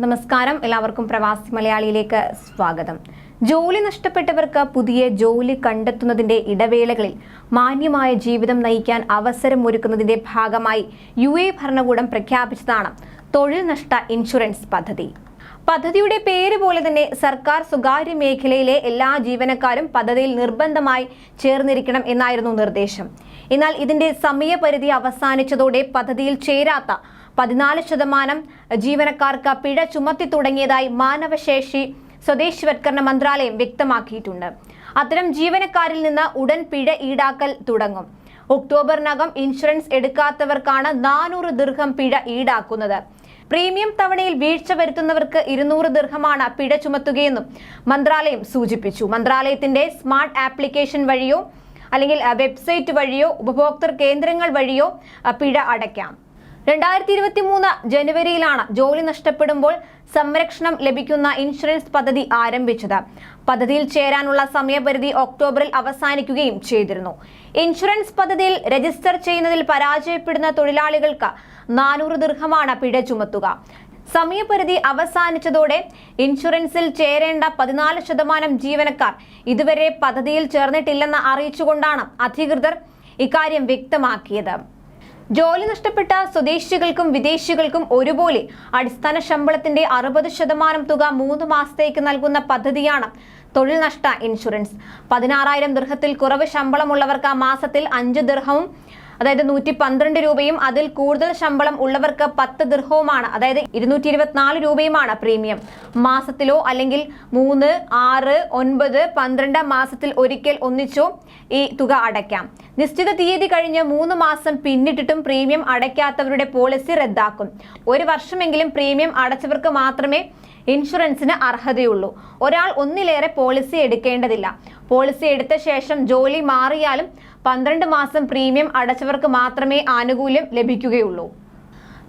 നമസ്കാരം. എല്ലാവർക്കും പ്രവാസി മലയാളിയിലേക്ക് സ്വാഗതം. ജോലി നഷ്ടപ്പെട്ടവർക്ക് പുതിയ ജോലി കണ്ടെത്തുന്നതിന്റെ ഇടവേളകളിൽ മാന്യമായ ജീവിതം നയിക്കാൻ അവസരം ഒരുക്കുന്നതിന്റെ ഭാഗമായി യു എ ഭരണകൂടം പ്രഖ്യാപിച്ചതാണ് തൊഴിൽ നഷ്ട ഇൻഷുറൻസ് പദ്ധതി. പദ്ധതിയുടെ പേര് പോലെ തന്നെ സർക്കാർ സ്വകാര്യ മേഖലയിലെ എല്ലാ ജീവനക്കാരും പദ്ധതിയിൽ നിർബന്ധമായി ചേർന്നിരിക്കണം എന്നായിരുന്നു നിർദ്ദേശം. എന്നാൽ ഇതിന്റെ സമയപരിധി അവസാനിച്ചതോടെ പദ്ധതിയിൽ ചേരാത്ത പതിനാല് ശതമാനം ജീവനക്കാർക്ക് പിഴ ചുമത്തി തുടങ്ങിയതായി മാനവശേഷി സ്വദേശിവത്കരണ മന്ത്രാലയം വ്യക്തമാക്കിയിട്ടുണ്ട്. അത്തരം ജീവനക്കാരിൽ നിന്ന് ഉടൻ പിഴ ഈടാക്കൽ തുടങ്ങും. ഒക്ടോബറിനകം ഇൻഷുറൻസ് എടുക്കാത്തവർക്കാണ് നാനൂറ് ദീർഘം പിഴ ഈടാക്കുന്നത്. പ്രീമിയം തവണയിൽ വീഴ്ച വരുത്തുന്നവർക്ക് ഇരുന്നൂറ് ദീർഘമാണ് പിഴ ചുമത്തുകയെന്നും മന്ത്രാലയം സൂചിപ്പിച്ചു. മന്ത്രാലയത്തിന്റെ സ്മാർട്ട് ആപ്ലിക്കേഷൻ വഴിയോ അല്ലെങ്കിൽ വെബ്സൈറ്റ് വഴിയോ ഉപഭോക്തൃ കേന്ദ്രങ്ങൾ വഴിയോ പിഴ അടയ്ക്കാം. രണ്ടായിരത്തി ഇരുപത്തി മൂന്ന് ജനുവരിയിലാണ് ജോലി നഷ്ടപ്പെടുമ്പോൾ സംരക്ഷണം ലഭിക്കുന്ന ഇൻഷുറൻസ് പദ്ധതി ആരംഭിച്ചത്. പദ്ധതിയിൽ ചേരാനുള്ള സമയപരിധി ഒക്ടോബറിൽ അവസാനിക്കുകയും ചെയ്തിരുന്നു. ഇൻഷുറൻസ് പദ്ധതിയിൽ രജിസ്റ്റർ ചെയ്യുന്നതിൽ പരാജയപ്പെടുന്ന തൊഴിലാളികൾക്ക് നാനൂറ് ദീർഘമാണ് പിഴ ചുമത്തുക. സമയപരിധി അവസാനിച്ചതോടെ ഇൻഷുറൻസിൽ ചേരേണ്ട പതിനാല് ശതമാനം ജീവനക്കാർ ഇതുവരെ പദ്ധതിയിൽ ചേർന്നിട്ടില്ലെന്ന് അറിയിച്ചുകൊണ്ടാണ് അധികൃതർ ഇക്കാര്യം വ്യക്തമാക്കിയത്. ജോലി നഷ്ടപ്പെട്ട സ്വദേശികൾക്കും വിദേശികൾക്കും ഒരുപോലെ അടിസ്ഥാന ശമ്പളത്തിന്റെ അറുപത് ശതമാനം തുക മൂന്ന് മാസത്തേക്ക് നൽകുന്ന പദ്ധതിയാണ് തൊഴിൽ നഷ്ട ഇൻഷുറൻസ്. പതിനാറായിരം ദീർഘത്തിൽ കുറവ് ശമ്പളമുള്ളവർക്ക് മാസത്തിൽ അഞ്ച് ദീർഘവും അതായത് നൂറ്റി പന്ത്രണ്ട് രൂപയും അതിൽ കൂടുതൽ ശമ്പളം ഉള്ളവർക്ക് പത്ത് ദീർഘവുമാണ് അതായത് ഇരുന്നൂറ്റി ഇരുപത്തിനാല് രൂപയുമാണ് പ്രീമിയം. മാസത്തിലോ അല്ലെങ്കിൽ മൂന്ന് ആറ് ഒൻപത് പന്ത്രണ്ട് മാസത്തിൽ ഒരിക്കൽ ഒന്നിച്ചോ ഈ തുക അടയ്ക്കാം. നിശ്ചിത തീയതി കഴിഞ്ഞ് മൂന്ന് മാസം പിന്നിട്ടിട്ടും പ്രീമിയം അടയ്ക്കാത്തവരുടെ പോളിസി റദ്ദാക്കും. ഒരു വർഷമെങ്കിലും പ്രീമിയം അടച്ചവർക്ക് മാത്രമേ ഇൻഷുറൻസിന് അർഹതയുള്ളൂ. ഒരാൾ ഒന്നിലേറെ പോളിസി എടുക്കേണ്ടതില്ല. പോളിസി എടുത്ത ശേഷം ജോലി മാറിയാലും പന്ത്രണ്ട് മാസം പ്രീമിയം അടച്ചവർക്ക് മാത്രമേ ആനുകൂല്യം ലഭിക്കുകയുള്ളൂ.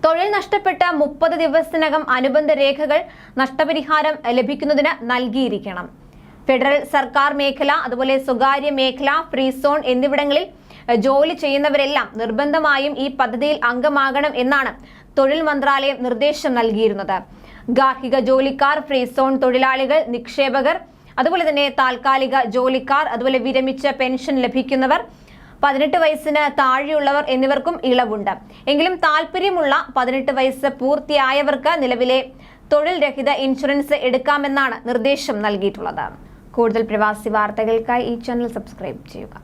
തൊഴിൽ നഷ്ടപ്പെട്ട മുപ്പത് ദിവസത്തിനകം അനുബന്ധ രേഖകൾ നഷ്ടപരിഹാരം ലഭിക്കുന്നതിന് നൽകിയിരിക്കണം. ഫെഡറൽ സർക്കാർ മേഖല അതുപോലെ സ്വകാര്യ മേഖല ഫ്രീ സോൺ എന്നിവിടങ്ങളിൽ ജോലി ചെയ്യുന്നവരെല്ലാം നിർബന്ധമായും ഈ പദ്ധതിയിൽ അംഗമാകണം എന്നാണ് തൊഴിൽ മന്ത്രാലയം നിർദ്ദേശം നൽകിയിരുന്നത്. ഗാർഹിക ജോലിക്കാർ ഫ്രീ സോൺ തൊഴിലാളികൾ നിക്ഷേപകർ അതുപോലെ തന്നെ താൽക്കാലിക ജോലിക്കാർ അതുപോലെ വിരമിച്ച പെൻഷൻ ലഭിക്കുന്നവർ പതിനെട്ട് വയസ്സിന് താഴെയുള്ളവർ എന്നിവർക്കും ഇളവുണ്ട്. എങ്കിലും താല്പര്യമുള്ള പതിനെട്ട് വയസ്സ് പൂർത്തിയായവർക്ക് നിലവിലെ തൊഴിൽ രഹിത ഇൻഷുറൻസ് എടുക്കാമെന്നാണ് നിർദ്ദേശം നൽകിയിട്ടുള്ളത്. കൂടുതൽ പ്രവാസി വാർത്തകൾക്കായി ഈ ചാനൽ സബ്സ്ക്രൈബ് ചെയ്യുക.